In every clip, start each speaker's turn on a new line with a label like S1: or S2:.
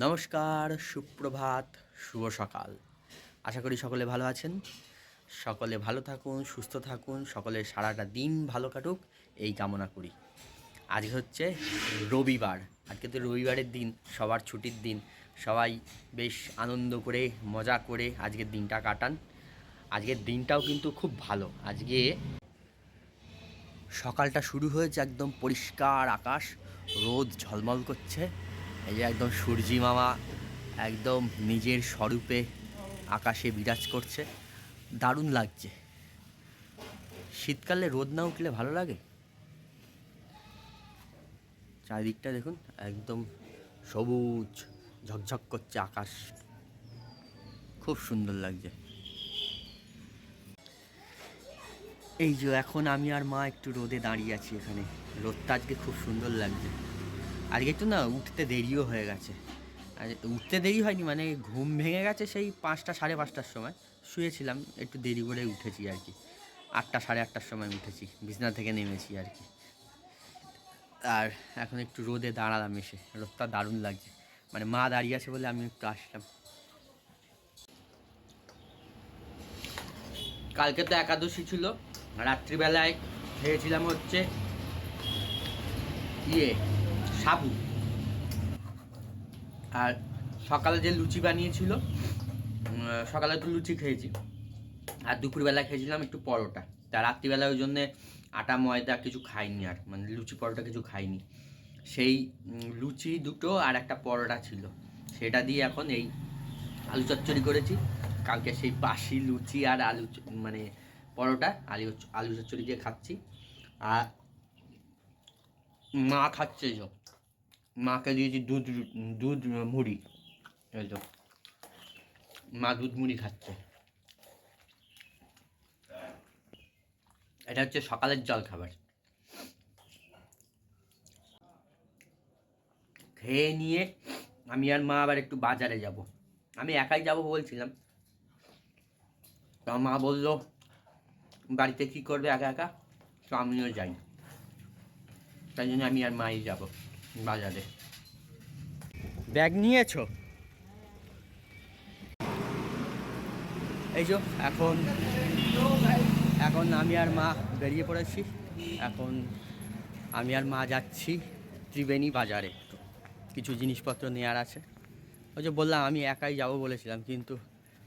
S1: নমস্কার, সুপ্রভাত, শুভ সকাল। আশা করি সকলে ভালো আছেন। সকলে ভালো থাকুন, সুস্থ থাকুন সকলে সারাটা দিন ভালো কাটুক, এই কামনা করি। আজ হচ্ছে রবিবার। আজকে তো রবিবারের দিন, সবার ছুটির দিন। সবাই বেশ আনন্দ করে, মজা করে আজকের দিনটা কাটান। আজকের দিনটাও কিন্তু খুব ভালো। আজকে সকালটা শুরু হয়েছে একদম পরিষ্কার আকাশ। রোদ ঝলমল করছে। এই যে একদম সূর্যি মামা একদম নিজের স্বরূপে আকাশে বিরাজ করছে। দারুণ লাগছে। শীতকালে রোদ না উঠলে ভালো লাগে? চারিদিকটা দেখুন, একদম সবুজ, ঝকঝক করছে আকাশ। খুব সুন্দর লাগছে। এই যে এখন আমি আর মা একটু রোদে দাঁড়িয়ে আছি এখানে। রোদটা আজকে খুব সুন্দর লাগছে। আজকে একটু না উঠতে দেরিও হয়ে গেছে। আর উঠতে দেরি হয়নি মানে ঘুম ভেঙে গেছে সেই পাঁচটা, সাড়ে পাঁচটার সময়। শুয়েছিলাম, একটু দেরি করে উঠেছি আর কি। আটটা, সাড়ে আটটার সময় উঠেছি, বিছনা থেকে নেমেছি আর কি। আর এখন একটু রোদে দাঁড়ালাম এসে, রোদটা দারুণ লাগছে। মানে মা দাঁড়িয়ে আছে বলে আমি একটু আসলাম। কালকে তো একাদশী ছিল, রাত্রিবেলায় খেয়েছিলাম হচ্ছে ইয়ে সাবু। আর সকালে যে লুচি বানিয়েছিল সকালে তো লুচি খেয়েছি। আর দুপুরবেলা খেয়েছিলাম একটু পরোটা। তা রাত্রিবেলা ওই জন্যে আটা, ময়দা কিছু খাইনি আর মানে লুচি পরোটা কিছু খাইনি। সেই লুচি দুটো আর একটা পরোটা ছিল। সেটা দিয়ে এখন এই আলু চচ্চড়ি করেছি। কালকে সেই বাসি লুচি আর আলু মানে পরোটা, আলু আলু চচ্চড়ি দিয়ে খাচ্ছি। আর মা খাচ্ছে যো মাকে দিয়েছি দুধ দুধ মুড়ি। এই তো। মা দুধ, মুড়ি খাচ্ছে। এটা হচ্ছে সকালের জল খাবার খেয়ে নিয়ে আমি আর মা আবার একটু বাজারে যাব। আমি একাই যাব বলছিলাম। তো মা বলল, বাড়িতে কি করবে একা একা? তো আমিও যাই। তাই জন্য আমি আর মাই যাব। বাজারে। ব্যাগ নিয়েছো? এই যো এখন এখন আমি আর মা বেরিয়ে পড়েছি। এখন আমি আর মা যাচ্ছি ত্রিবেণী বাজারে। কিছু জিনিসপত্র নেওয়ার আছে। ওই যে বললাম আমি একাই যাব বলেছিলাম কিন্তু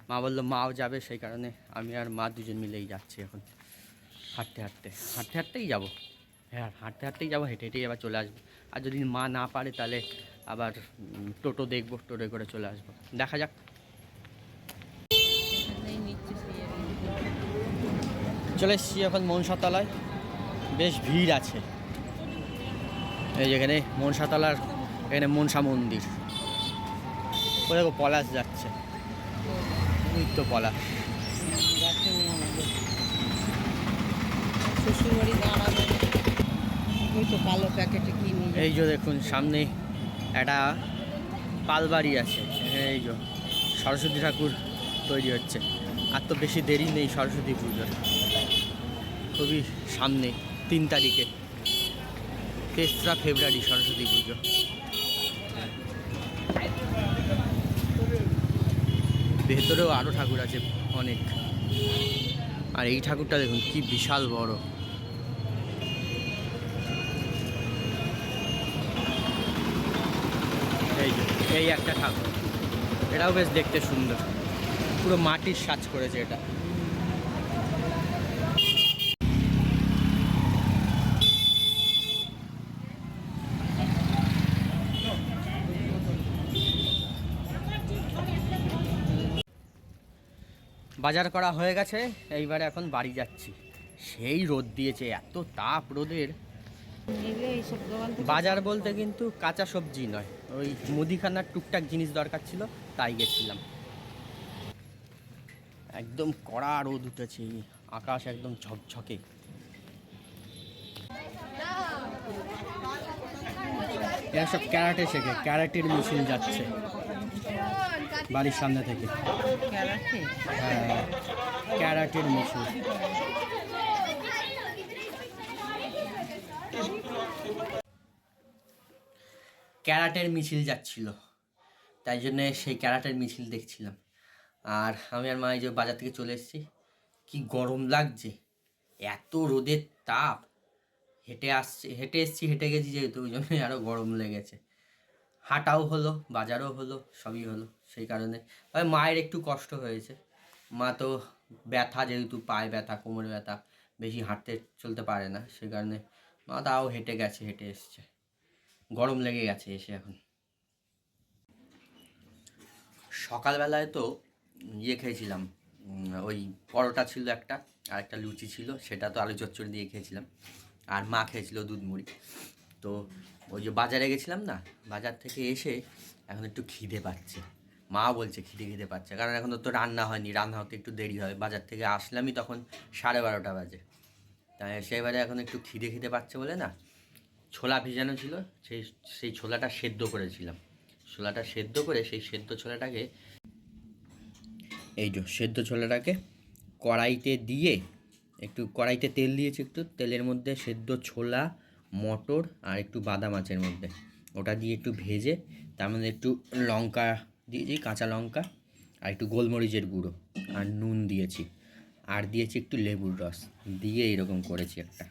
S1: মা বলল মাও যাবে। সেই কারণে আমি আর মা দুজন মিলেই যাচ্ছি এখন। হাঁটতে হাঁটতে হাঁটতে হাঁটতেই যাব। হ্যাঁ হাঁটতে হাঁটতেই যাব হেঁটে হেঁটেই আবার চলে আসব। আর যদি মা না পারে তাহলে আবার টোটো দেখব টোটোয় করে চলে আসব। দেখা যাক। চলে এসেছি এখন মনসাতলায়। বেশ ভিড় আছে। এই যেখানে মনসাতলার, এখানে মনসা মন্দির। ও দেখো পলাশ যাচ্ছে। তো পলাশ।
S2: শ্বশুরবাড়ি দাঁড়াবে। ওই তো কালো প্যাকেটে কি নিয়ে
S1: এই যে দেখুন, সামনে একটা পালবাড়ি আছে। এই যে, সরস্বতী ঠাকুর তৈরি হচ্ছে। আর তো বেশি দেরি নেই সরস্বতী পুজোর। খুবই সামনে, তিন তারিখে। তেসরা ফেব্রুয়ারি সরস্বতী পুজো। ভেতরেও আরও ঠাকুর আছে অনেক। আর এই ঠাকুরটা দেখুন, কি বিশাল বড়। এই একটা ঠাকুর। এটাও বেশ দেখতে সুন্দর। পুরো মাটির সাজ করেছে এটা। বাজার করা হয়ে গেছে, এইবারে এখন বাড়ি যাচ্ছি। সেই রোদ দিয়েছে, এত তাপ রোদের। বাজার বলতে কিন্তু কাঁচা সবজি নয়। ওই মুদিখানার টুকটাক জিনিস দরকার ছিল তাই গেছিলাম। একদম কড়া রোদ উঠেছে আকাশ একদম ঝকঝকে। এরা সব ক্যারাটে শেখে ক্যারাটের মিছিল যাচ্ছে বাড়ির সামনে থেকে।
S2: ক্যারাটে?
S1: হ্যাঁ ক্যারাটের মিছিল ক্যারাটের মিছিল যাচ্ছিল। তাই জন্যে সেই ক্যারাটের মিছিল দেখছিলাম। আর আমি আর মা এই যে বাজার থেকে চলে এসেছি। কি গরম লাগছে। এত রোদের তাপ। হেঁটে আসছে, হেঁটে এসছি, হেঁটে গেছি যেহেতু, ওই জন্যই আরও গরম লেগেছে। হাঁটাও হলো, বাজারও হলো, সবই হলো, সেই কারণে। তবে মায়ের একটু কষ্ট হয়েছে। মা তো ব্যথা, যেহেতু পায়ে ব্যথা, কোমরে ব্যথা, বেশি হাঁটতে চলতে পারে না, সেই কারণে মা তাও হেঁটে গেছে, হেঁটে এসছে। গরম লেগে গেছে এসে এখন। সকালবেলায় তো ইয়ে খেয়েছিলাম ওই পরোটা ছিল একটা, আর একটা লুচি ছিল, সেটা তো আলু চচ্চড়ি দিয়ে খেয়েছিলাম। আর মা খেয়েছিল দুধ মুড়ি। তো ওই যে বাজারে গেছিলাম না, বাজার থেকে এসে এখন একটু খিদে পাচ্ছে। মা বলছে খিদে খিদে পাচ্ছে, কারণ এখন তো রান্না হয়নি, রান্না হতে একটু দেরি হয়। বাজার থেকে আসলামই তখন সাড়ে বারোটা বাজে। তাই সেবারে এখন একটু খিদে খিদে পাচ্ছে বলে না ছোলা ভিজানো ছিল, সেই সেই ছোলাটা সেদ্ধ করেছিলাম। ছোলাটা সেদ্ধ করে সেই সেদ্ধ ছোলাটাকে, এই যে সেদ্ধ ছোলাটাকে কড়াইতে দিয়ে, একটু কড়াইতে তেল দিয়েছি একটু, তেলের মধ্যে সেদ্ধ ছোলা, মটর আর একটু বাদাম আছে মধ্যে। ওটা দিয়ে একটু ভেজে, তার মধ্যে একটু লঙ্কা দিয়েছি কাঁচা লঙ্কা আর একটু গোলমরিচের গুঁড়ো আর নুন দিয়েছি। আর দিয়েছি একটু লেবুর রস, দিয়ে এরকম করেছি একটা।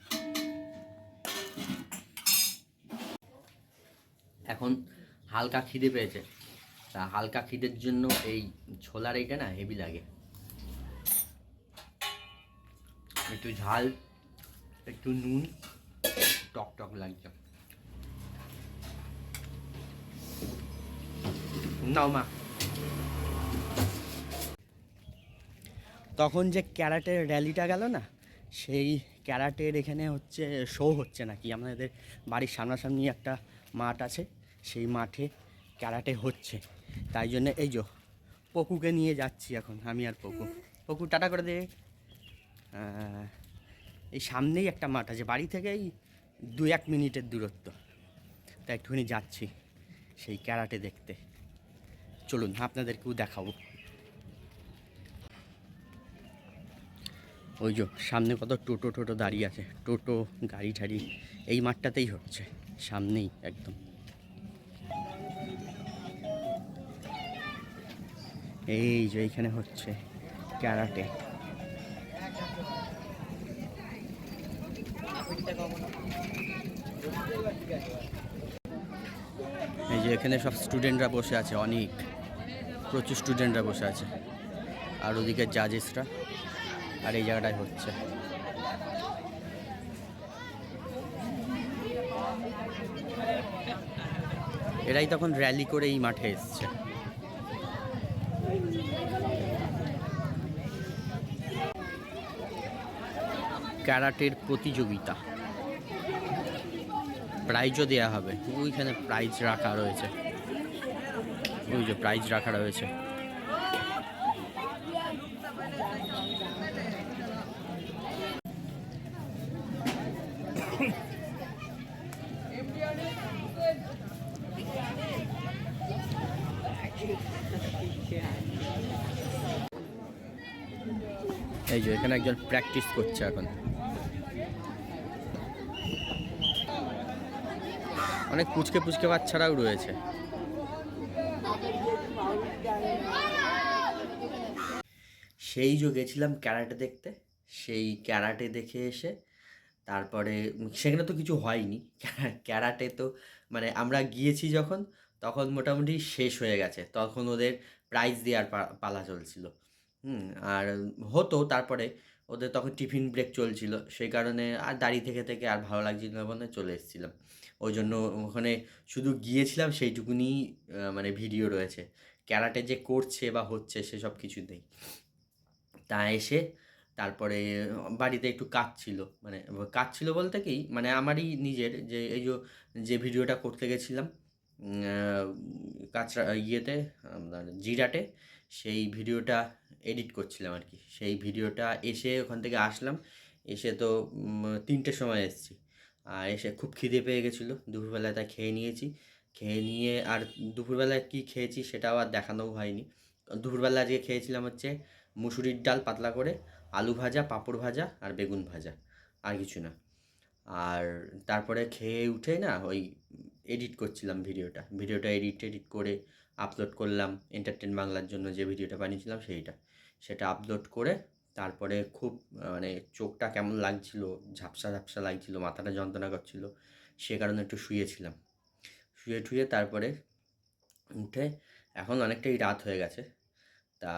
S1: এখন হালকা খিদে পেয়েছে। তা হালকা খিদের জন্য এই ছোলার এইটা না হেভি লাগে। একটু ঝাল, একটু নুন, টক টক লাগছে। নাও মা। তখন যে ক্যারাটের র্যালিটা গেল না, সেই ক্যারাটের এখানে হচ্ছে শো হচ্ছে নাকি? আমাদের বাড়ির সামনাসামনি একটা মাঠ আছে। সেই মাঠে ক্যারাটে হচ্ছে। তাই জন্য এই যো পকুকে নিয়ে যাচ্ছি এখন, আমি আর পকু। পকু, টাটা করে দে। এই সামনেই একটা মাঠ আছে, বাড়ি থেকে এই দু এক মিনিটের দূরত্ব। তাই একটুখানি যাচ্ছি সেই ক্যারাটে দেখতে। চলুন, আপনাদেরকেও দেখাবো। ওই যে সামনে কত টোটো টোটো দাঁড়িয়ে আছে। টোটো গাড়ি ঠাড়ি এই মাঠটাতেই হচ্ছে, সামনেই একদম। এই যে এইখানে হচ্ছে ক্যারাটে। এই যে এখানে সব স্টুডেন্টরা বসে আছে, অনেক। প্রচুর স্টুডেন্টরা বসে আছে। আর ওদিকে জাজেসরা আর এই জায়গাটায় হচ্ছে। এরাই তখন র্যালি করে এই মাঠে এসছে। ক্যারাটের প্রতিযোগিতা। প্রাইজও দেওয়া হবে। ওইখানে প্রাইজ রাখা রয়েছে। ওই যে প্রাইজ রাখা রয়েছে। এই যে এখানে একজন প্র্যাকটিস করছে এখন। অনেক পুচকে পুচকে বাচ্চারাও রয়েছে। সেই যে গেছিলাম ক্যারাটে দেখতে, সেই ক্যারাটে দেখে এসে তারপরে সেখানে তো কিছু হয়নি। ক্যারাটে তো মানে আমরা গিয়েছি যখন, তখন মোটামুটি শেষ হয়ে গেছে। তখন ওদের প্রাইজ দেওয়ার পালা চলছিল। হুম, আর হতো তারপরে ওদের তখন টিফিন ব্রেক চলছিল। সেই কারণে আর দাঁড়িয়ে থেকে থেকে আর ভালো লাগছিল না বলে চলে এসেছিলাম। ওই জন্য ওখানে শুধু গিয়েছিলাম সেইটুকুনি মানে ভিডিও রয়েছে। ক্যারাটে যে করছে বা হচ্ছে সেসব কিছু নেই। তা এসে তারপরে বাড়িতে একটু কাজ ছিল। মানে কাজ ছিল বলতে কি মানে আমারই নিজের যে এই যে ভিডিওটা করতে গেছিলাম কাঁচরা ইয়েতে জিরাটে, সেই ভিডিওটা এডিট করছিলাম আর কি সেই ভিডিওটা এসে ওখান থেকে আসলাম। এসে তো তিনটের সময় এসেছি। আর এসে খুব খিদে পেয়ে গেছিল। দুপুরবেলায় তা খেয়ে নিয়েছি। খেয়ে নিয়ে আর দুপুরবেলায় কী খেয়েছি সেটাও আর দেখানোও হয়নি। দুপুরবেলা আজকে খেয়েছিলাম হচ্ছে মুসুরির ডাল পাতলা করে, আলু ভাজা, পাঁপড় ভাজা আর বেগুন ভাজা। আর কিছু না। আর তারপরে খেয়ে উঠে না ওই এডিট করছিলাম ভিডিওটা। ভিডিওটা এডিট এডিট করে আপলোড করলাম এন্টারটেন বাংলার জন্য যে ভিডিওটা বানিয়েছিলাম সেইটা। সেটা আপলোড করে তারপরে খুব মানে চোখটা কেমন লাগছিল, ঝাপসা ঝাপসা লাগছিল, মাথাটা যন্ত্রণা করছিল, সে কারণে একটু শুয়েছিলাম। শুয়ে টুয়ে তারপরে উঠে এখন অনেকটাই রাত হয়ে গেছে। তা,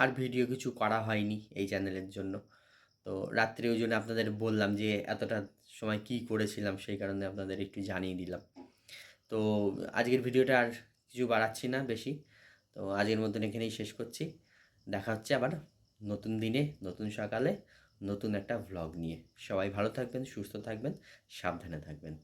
S1: আর ভিডিও কিছু করা হয়নি এই চ্যানেলের জন্য। তো রাত্রে ওই জন্য আপনাদের বললাম যে এতটা সময় কি করেছিলাম সেই কারণে আপনাদের একটু জানিয়ে দিলাম। তো আজকের ভিডিওটা আর কিছু বাড়াচ্ছি না বেশি। তো আজকের মতন এখানেই শেষ করছি। দেখা হচ্ছে আবার নতুন দিনে, নতুন সকালে, নতুন একটা ভ্লগ নিয়ে। সবাই ভালো থাকবেন, সুস্থ থাকবেন, সাবধানে থাকবেন।